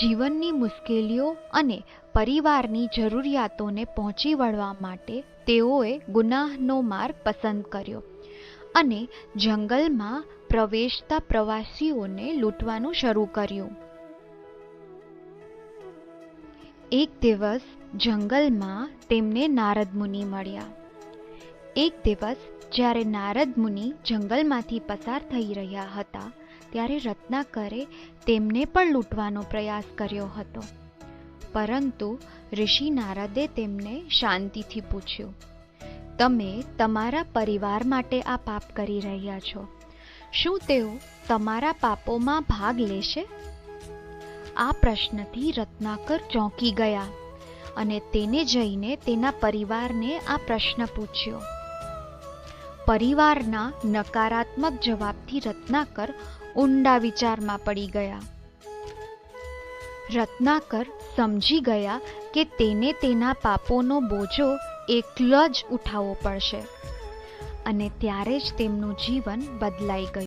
જીવનની મુશ્કેલીઓ અને પરિવારની જરૂરિયાતોને પહોંચી વળવા માટે તેઓએ ગુનાહનો માર્ગ પસંદ કર્યો અને જંગલમાં પ્રવેશતા પ્રવાસીઓને લૂંટવાનું શરૂ કર્યું. એક દિવસ જંગલમાં તેમને નારદ મુનિ મળ્યા. એક દિવસ જ્યારે નારદ મુનિ જંગલમાંથી પસાર થઈ રહ્યા હતા, ત્યારે રત્નાકરે તેમને પણ લૂંટવાનો પ્રયાસ કર્યો હતો. પરંતુ ઋષિ નારદે તેમને શાંતિથી પૂછ્યું, તમે તમારા પરિવાર માટે આ પાપ કરી રહ્યા છો. શું તેઓ તમારા પાપોમાં ભાગ લેશે? આ પ્રશ્નથી રત્નાકર ચોંકી ગયા અને તેને જઈને તેના પરિવારને આ પ્રશ્ન પૂછ્યો પરિવારના નકારાત્મક જવાબથી રત્નાકર ઊંડા વિચારમાં પડી ગયા. રત્નાકર સમજી ગયા કે તેને તેના પાપોનો બોજો એકલો જ ઉઠાવવો પડશે અને ત્યારે જ તેમનું જીવન બદલાઈ ગયું.